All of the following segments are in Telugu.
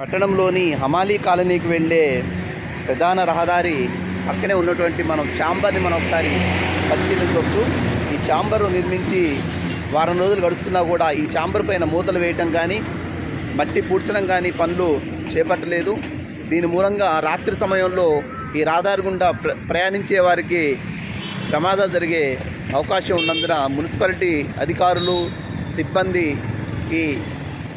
పట్టణంలోని హమాలీ కాలనీకి వెళ్ళే ప్రధాన రహదారి పక్కనే ఉన్నటువంటి మనం ఛాంబర్ని మనం ఒకసారి పరిశీలించవచ్చు ఈ ఛాంబరు నిర్మించి వారం రోజులు గడుస్తున్నా కూడా ఈ ఛాంబర్ పైన మూతలు వేయటం కానీ మట్టి పూడ్చడం కానీ పనులు చేపట్టలేదు. దీని మూలంగా రాత్రి సమయంలో ఈ రహదారి గుండా ప్ర ప్రయాణించే వారికి ప్రమాదాలు జరిగే అవకాశం ఉన్నందున మున్సిపాలిటీ అధికారులు సిబ్బంది ఈ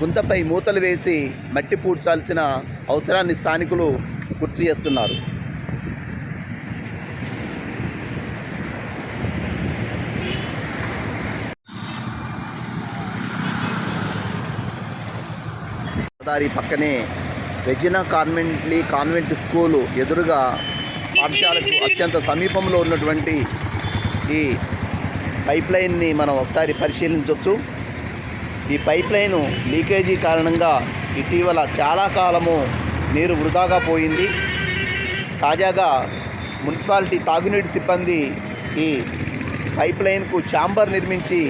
గుంతపై మూతలు వేసి మట్టి పూడ్చాల్సిన అవసరాన్ని స్థానికులు గుర్తు చేస్తున్నారు. దారి పక్కనే రెజినా కాన్వెంట్లీ కాన్వెంట్ స్కూలు ఎదురుగా పాఠశాలకు అత్యంత సమీపంలో ఉన్నటువంటి ఈ పైప్ లైన్ని మనం ఒకసారి పరిశీలించవచ్చు ఈ పైప్ లైన్ లీకేజీ కారణంగా ఇటీవల చాలా కాలము నీరు వృధాగా పోయింది. తాజాగా మున్సిపాలిటీ తాగునీటి సిబ్బంది ఈ పైప్ లైన్కు ఛాంబర్ నిర్మించి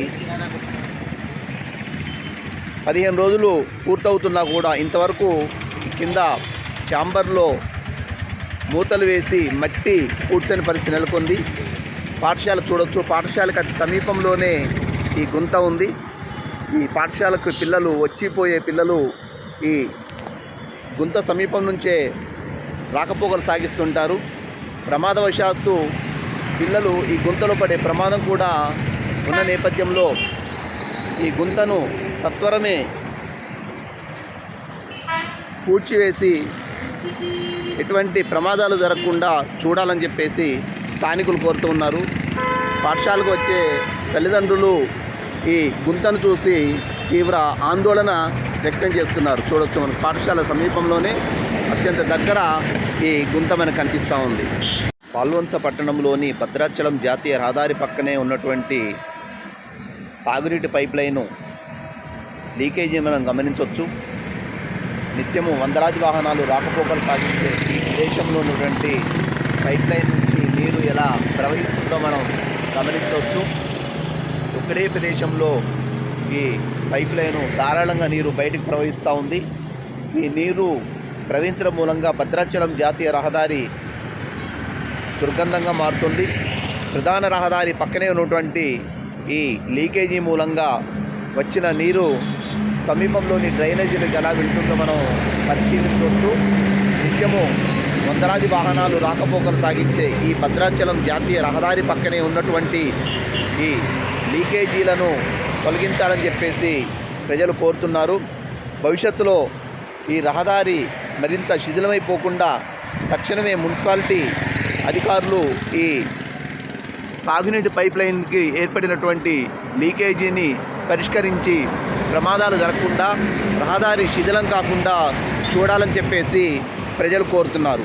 పదిహేను రోజులు పూర్తవుతున్నా కూడా ఇంతవరకు కింద ఛాంబర్లో మూతలు వేసి మట్టి పూడ్చని పరిస్థితి నెలకొంది. పాఠశాల చూడొచ్చు. పాఠశాలకు అతి సమీపంలోనే ఈ గుంత ఉంది. ఈ పాఠశాలకు పిల్లలు వచ్చిపోయే పిల్లలు ఈ గుంత సమీపం నుంచే రాకపోకలు సాగిస్తుంటారు. ప్రమాదవశాత్తు పిల్లలు ఈ గుంతలో పడే ప్రమాదం కూడా ఉన్న నేపథ్యంలో ఈ గుంతను సత్వరమే పూడ్చివేసి ఎటువంటి ప్రమాదాలు జరగకుండా చూడాలని చెప్పేసి స్థానికులు కోరుతూ ఉన్నారు. పాఠశాలకు వచ్చే తల్లిదండ్రులు ఈ గుంతను చూసి తీవ్ర ఆందోళన వ్యక్తం చేస్తున్నారు. చూడొచ్చు మన పాఠశాల సమీపంలోనే అత్యంత దగ్గర ఈ గుంత మనకు కనిపిస్తూ ఉంది. పాల్వంచ పట్టణంలోని భద్రాచలం జాతీయ రహదారి పక్కనే ఉన్నటువంటి తాగునీటి పైప్ లైను లీకేజీ మనం గమనించవచ్చు నిత్యము వందలాది వాహనాలు రాకపోకలు సాగించే ఈ ప్రదేశంలో ఉన్నటువంటి పైప్ లైన్ నుంచి నీరు ఎలా ప్రవహిస్తుందో మనం గమనించవచ్చు అక్కడే ప్రదేశంలో ఈ పైప్ లైను ధారాళంగా నీరు బయటకు ప్రవహిస్తూ ఉంది. ఈ నీరు ప్రవహించడం మూలంగా భద్రాచలం జాతీయ రహదారి దుర్గంధంగా మారుతుంది. ప్రధాన రహదారి పక్కనే ఉన్నటువంటి ఈ లీకేజీ మూలంగా వచ్చిన నీరు సమీపంలోని డ్రైనేజీలకు ఎలా వెళ్తుందో మనం పరిశీలించవచ్చు. నిత్యము వందలాది వాహనాలు రాకపోకలు సాగించే ఈ భద్రాచలం జాతీయ రహదారి పక్కనే ఉన్నటువంటి ఈ లీకేజీలను తొలగించాలని చెప్పేసి ప్రజలు కోరుతున్నారు. భవిష్యత్తులో ఈ రహదారి మరింత శిథిలమైపోకుండా తక్షణమే మున్సిపాలిటీ అధికారులు ఈ తాగునీటి పైప్ లైన్కి ఏర్పడినటువంటి లీకేజీని పరిష్కరించి ప్రమాదాలు జరగకుండా రహదారి శిథిలం కాకుండా చూడాలని చెప్పేసి ప్రజలు కోరుతున్నారు.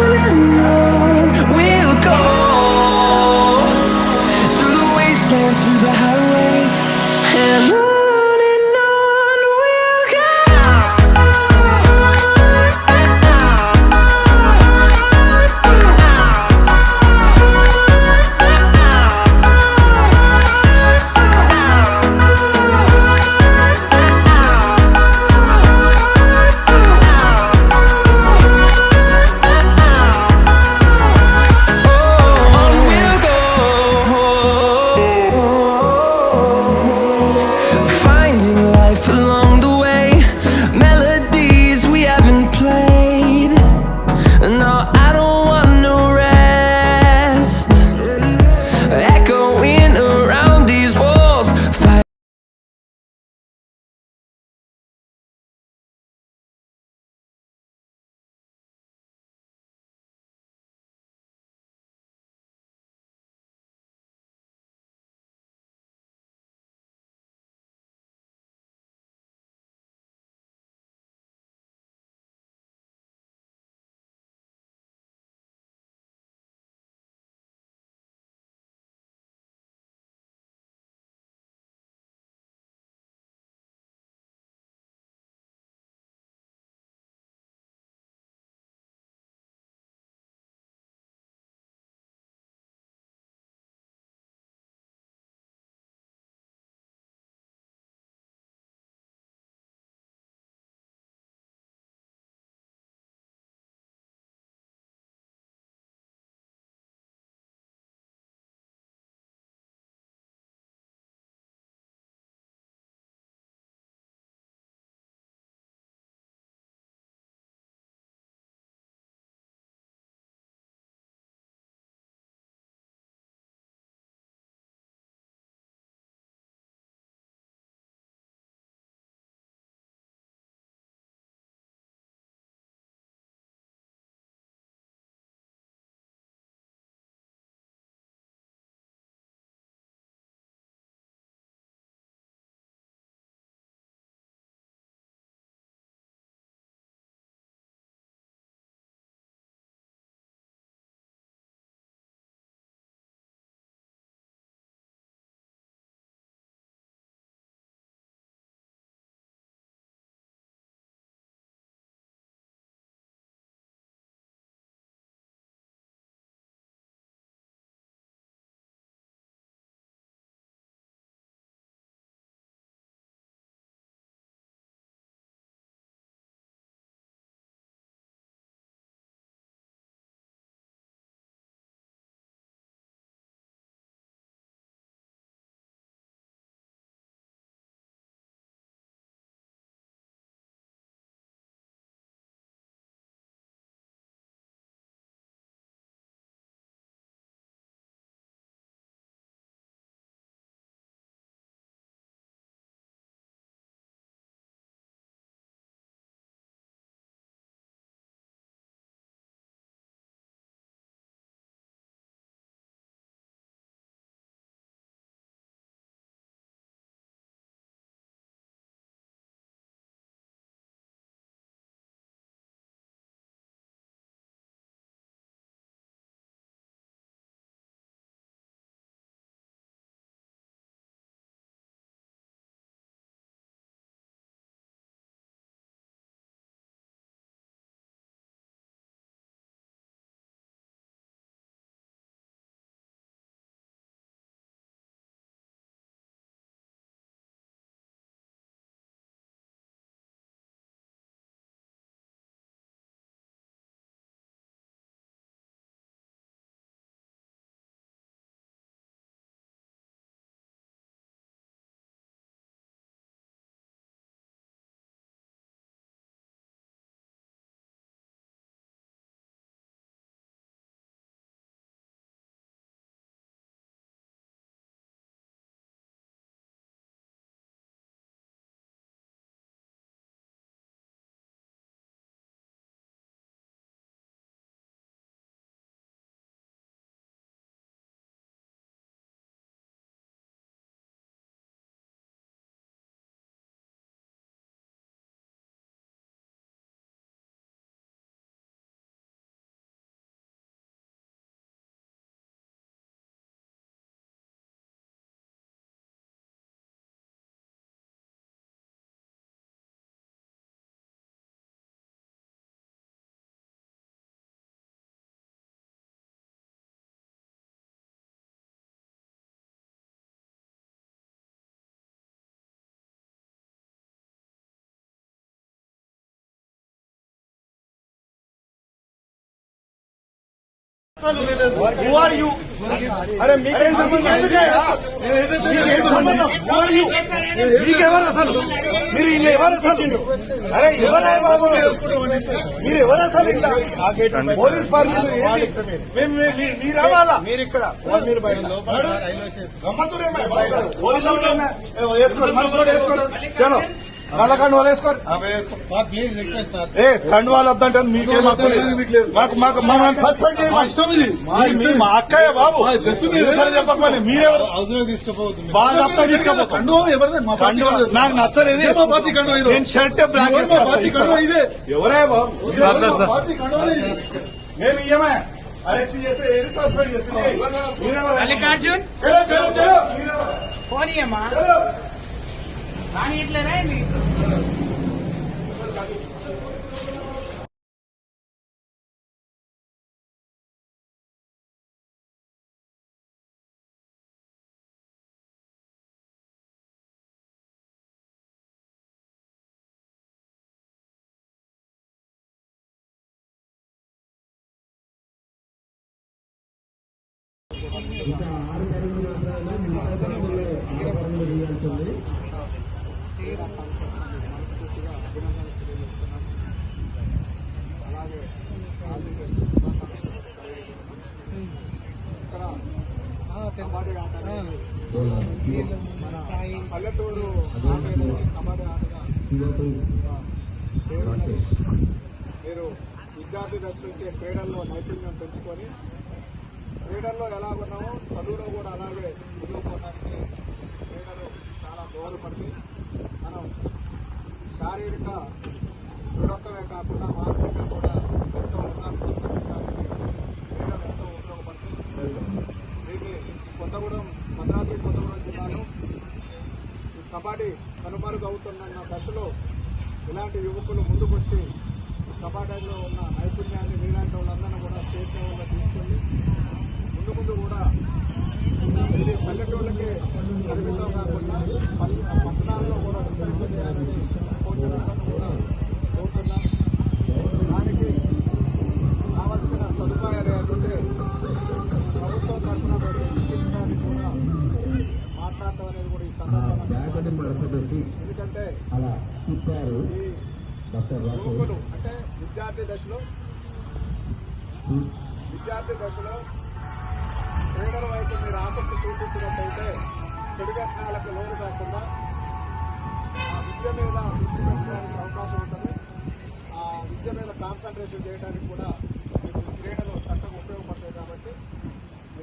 అరే మీకేం మీకెవరు అసలు మీరు ఇల్లు ఎవరు అసలు అరే ఎవరే బాబు మీరు? ఎవరు అసలు ఇట్లా పోలీస్ పార్టీ మీరు రావాలా మీరు ఇక్కడ మీరు బయట గమ్మత్తురేమో పోలీసు వాళ్ళు వేసుకోరు మనసు కూడా వేసుకోరు చలో నల్ల కండువాలు వేసుకోరు. ఏ కండువాలు వద్దంటే మీకేం. మాకు మాకు మమ్మల్ని సస్పెండ్ చేయండి మీ- అక్కయ్య బాబు. మీరెవరు చెప్పకపోతే మీరెవరు బాగా తప్ప తీసుకోపోతాం నాకు నచ్చలేదు. నేను షర్ట్ బ్లాక్. ఎవరే బాబు? నేను ఇయ్యమే. అరెస్ట్ చేస్తే సస్పెండ్ చేస్తే? మల్లికార్జున్? చలో. చలో చలో మీరెవరు? ఫోన్ ఇయ్యమ్మా ఏంది? పల్లెటూరు ఆటలు కబడ్డీ ఆటగా. మీరు విద్యార్థి దశ నుంచి క్రీడల్లో నైపుణ్యం పెంచుకొని క్రీడల్లో ఎలా ఉన్నామో చదువులో కూడా అలాగే చదువుకోవడానికి క్రీడలు చాలా దోహదపడతాయి. మనం శారీరక దృఢత్వమే కాకుండా మానసికంగా కూడా ఎంతో ఉల్లాసవంతంగా ఉండడానికి క్రీడలు ఎంతో ఉపయోగపడతాయి దీన్ని కొత్తగూడెం భద్రాద్రి కొత్తగూడెం జిల్లాలో ఈ కబడ్డీ కనుమరుగవుతున్న దశలో ఇలాంటి యువకులు ముందుకొచ్చి కబడ్డీలో ఉన్న నైపుణ్యాన్ని మీలాంటి వాళ్ళందరినీ కూడా స్టేట్ లెవెల్లో తీసుకొని ముందు ముందు కూడా ఇది పల్లెటూళ్ళకి పరిమితం కాకుండా పట్టణాల్లో కూడా విస్తరింపజేయాలని కోచ్ కూడా కోరుతున్నా. దానికి కావలసిన సదుపాయాలు లేకుంటే ప్రభుత్వం తరఫున పెంచడానికి మాట్లాడటం అనేది కూడా ఈ సందర్భంగా ఎందుకంటే యువకులు అంటే విద్యార్థి దశలో విద్యార్థి దశలో క్రీడల వైపు మీరు ఆసక్తి చూపించినట్టయితే చెడు వ్యసనాలకు లోను కాకుండా ఆ విద్య మీద దృష్టి పెట్టడానికి అవకాశం ఉంటుంది ఆ విద్య మీద కాన్సన్ట్రేషన్ చేయడానికి కూడా మీకు క్రీడలు చక్కగా ఉపయోగపడతాయి కాబట్టి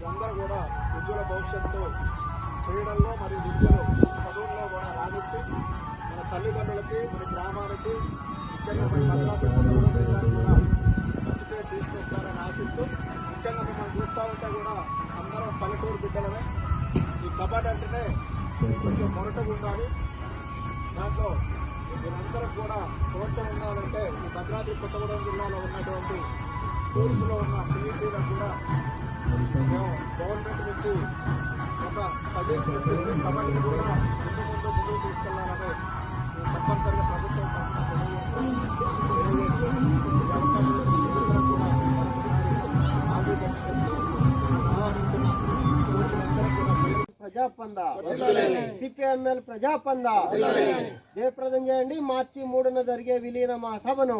మీరందరూ కూడా ఉజ్వల భవిష్యత్తు క్రీడల్లో మరియు విద్యలో చదువుల్లో కూడా రాణించి మన తల్లిదండ్రులకి మన గ్రామానికి ముఖ్యంగా మన భద్రాద్రి కొత్తగూడెం కూడా మంచి పేరు తీసుకొస్తారని ఆశిస్తూ ముఖ్యంగా మిమ్మల్ని చూస్తూ ఉంటే కూడా అందరం పల్లెటూరు బిడ్డలమే. ఈ కబడ్డీ అంటేనే కొంచెం మొరటగా ఉండాలి. దాంట్లో మీరందరూ కూడా ప్రోత్సాహం ఉండాలంటే ఈ భద్రాద్రి కొత్తగూడెం జిల్లాలో ఉన్నటువంటి స్కూల్స్లో ఉన్న పీఈటీలకు కూడా గవర్నమెంట్ నుంచి ఒక సజెషన్ ఇప్పించి కబడ్డీ కూడా ముందు ముందు ముందుకు తీసుకెళ్ళాలని తప్పనిసరిగా ప్రభుత్వం తరఫున తెలియజేస్తూ అవకాశం ప్రజాపంద? సిపిఎంఎల్ ప్రజాపంద? జయప్రదం చేయండి. మార్చి మూడున జరిగే విలీన మహాసభను.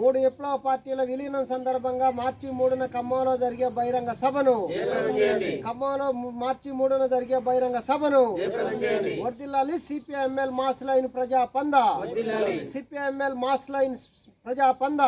మూడు విప్లవ పార్టీల విలీనం సందర్భంగా మార్చి మూడున ఖమ్మంలో జరిగే బహిరంగ సభను. ఖమ్మంలో మార్చి మూడున జరిగే బహిరంగ సభను. వర్దిల్లాలి సిపిఎంఎల్ మాస్ లైన్ ప్రజాపంద? CPIML mass line ప్రజాపంద?